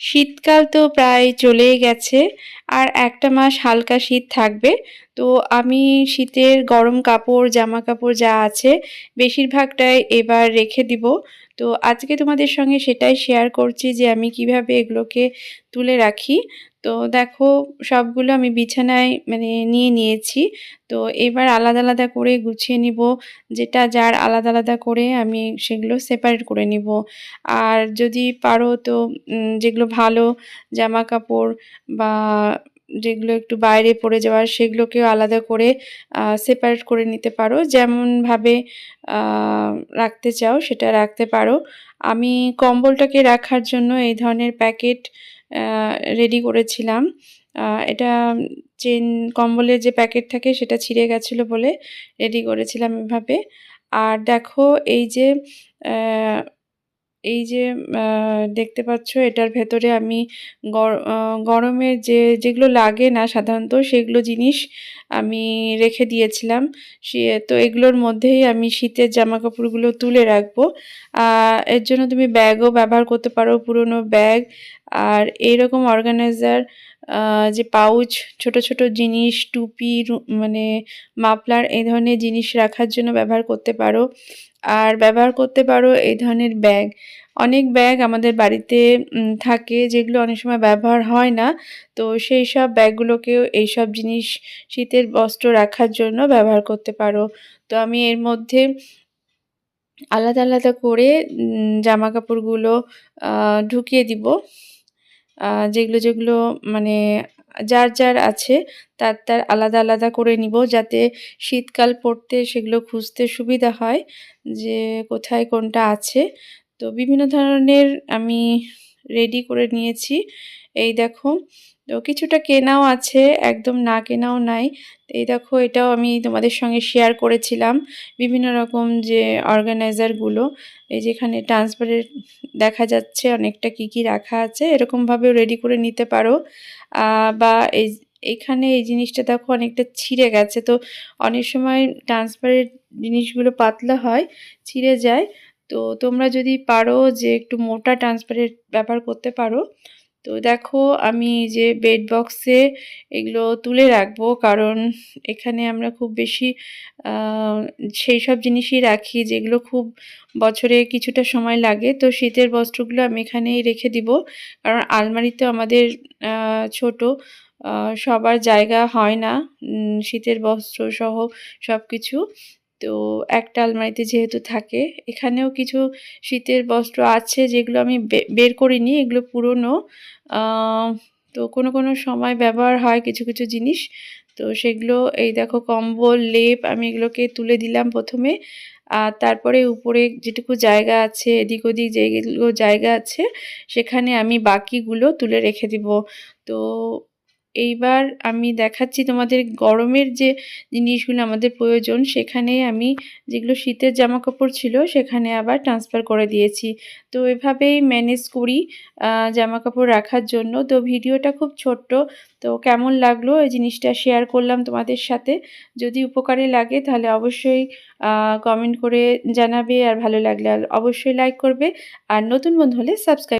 শীতকাল তো প্রায় চলেই গেছে, আর একটা মাস হালকা শীত থাকবে। তো আমি শীতের গরম কাপড়, জামা কাপড় যা আছে, বেশিরভাগটাই এবার রেখে দিব। তো আজকে তোমাদের সঙ্গে সেটাই শেয়ার করছি যে আমি কীভাবে এগুলোকে তুলে রাখি। তো দেখো, সবগুলো আমি বিছানায় মানে নিয়ে নিয়েছি। তো এবার আলাদা আলাদা করে গুছিয়ে নিব। যেটা যার আলাদা আলাদা করে আমি সেগুলো সেপারেট করে নিব। আর যদি পারো তো যেগুলো ভালো জামা কাপড় বা যেগুলো একটু বাইরে পড়ে যাওয়ার সেগুলোকেও আলাদা করে সেপারেট করে নিতে পারো। যেমনভাবে রাখতে চাও সেটা রাখতে পারো। আমি কম্বলটাকে রাখার জন্য এই ধরনের প্যাকেট রেডি করেছিলাম। এটা চেন, কম্বলের যে প্যাকেট থাকে সেটা ছিঁড়ে গেছিল বলে রেডি করেছিলাম এভাবে। আর দেখো এই যে এই যে দেখতে পাচ্ছ এটার ভেতরে আমি গরমে যে, যেগুলো লাগে না সাধারণত সেগুলো জিনিস আমি রেখে দিয়েছিলাম। সে, তো এগুলোর মধ্যেই আমি শীতের জামা কাপড়গুলো তুলে রাখব। এর জন্য তুমি ব্যাগও ব্যবহার করতে পারো, পুরনো ব্যাগ। আর এইরকম অর্গানাইজার যে পাউচ ছোট ছোট জিনিস, টুপি মানে মাফলার, এই ধরনের জিনিস রাখার জন্য ব্যবহার করতে পারো। আর ব্যবহার করতে পারো এই ধরনের ব্যাগ অনেক ব্যাগ আমাদের বাড়িতে থাকে যেগুলো অনেক সময় ব্যবহার হয় না। তো সেই সব ব্যাগগুলোকেও এইসব জিনিস, শীতের বস্ত্র রাখার জন্য ব্যবহার করতে পারো। তো আমি এর মধ্যে আলাদা আলাদা করে জামা কাপড়গুলো ঢুকিয়ে দিব। যেগুলো যেগুলো মানে যার যার আছে তার তার আলাদা আলাদা করে নিব যাতে শীতকাল পড়তে সেগুলো খুঁজতে সুবিধা হয় যে কোথায় কোনটা আছে। তো বিভিন্ন ধরনের আমি রেডি করে নিয়েছি। এই দেখো তো কিছুটা কেনাও আছে, একদম না কেনাও নাই। এই দেখো, এটাও আমি তোমাদের সঙ্গে শেয়ার করেছিলাম বিভিন্ন রকম যে অর্গানাইজারগুলো এই যেখানে ট্রান্সপারেন্ট দেখা যাচ্ছে অনেকটা কি কি রাখা আছে এরকমভাবেও রেডি করে নিতে পারো। বা এই, এখানে এই জিনিসটা দেখো অনেকটা ছিঁড়ে গেছে। তো অনেক সময় ট্রান্সপারেন্ট জিনিসগুলো পাতলা হয়, ছিঁড়ে যায়। তো তোমরা যদি পারো যে একটু মোটা ট্রান্সপারেন্ট ব্যবহার করতে পারো তো দেখো, আমি যে বেড বক্সে এগুলো তুলে রাখব, কারণ এখানে আমরা খুব বেশি সেই সব জিনিসই রাখি যেগুলো খুব বছরে কিছুটা সময় লাগে। তো শীতের বস্ত্রগুলো আমি এখানেই রেখে দিব, কারণ আলমারিতে আমাদের ছোট সবার জায়গা হয় না শীতের বস্ত্র সহ সব কিছু তো একটা আলমারিতে যেহেতু থাকে, এখানেও কিছু শীতের বস্ত্র আছে যেগুলো আমি বের করিনি, এগুলো পুরনো। তো কোনো কোনো সময় ব্যবহার হয় কিছু কিছু জিনিস। তো সেগুলো, এই দেখো কম্বল, লেপ, আমি এগুলোকে তুলে দিলাম প্রথমে। আর তারপরে উপরে যেটুকু জায়গা আছে, এদিক ওদিক যেগুলো জায়গা আছে, সেখানে আমি বাকিগুলো তুলে রেখে দিব। তো এইবার আমি দেখাচ্ছি তোমাদের গরমের যে জিনিসগুলো আমাদের প্রয়োজন, সেখানে আমি যেগুলো শীতের জামা কাপড় ছিল, সেখানে আবার ট্রান্সফার করে দিয়েছি। তো এভাবেই ম্যানেজ করি জামা কাপড় রাখার জন্য। তো ভিডিওটা খুব ছোট্ট, তো কেমন লাগল এই জিনিসটা শেয়ার করলাম তোমাদের সাথে? যদি উপকারে লাগে তাহলে অবশ্যই কমেন্ট করে জানাবে, আর ভালো লাগলে অবশ্যই লাইক করবে। আর নতুন বন্ধু হলে সাবস্ক্রাইব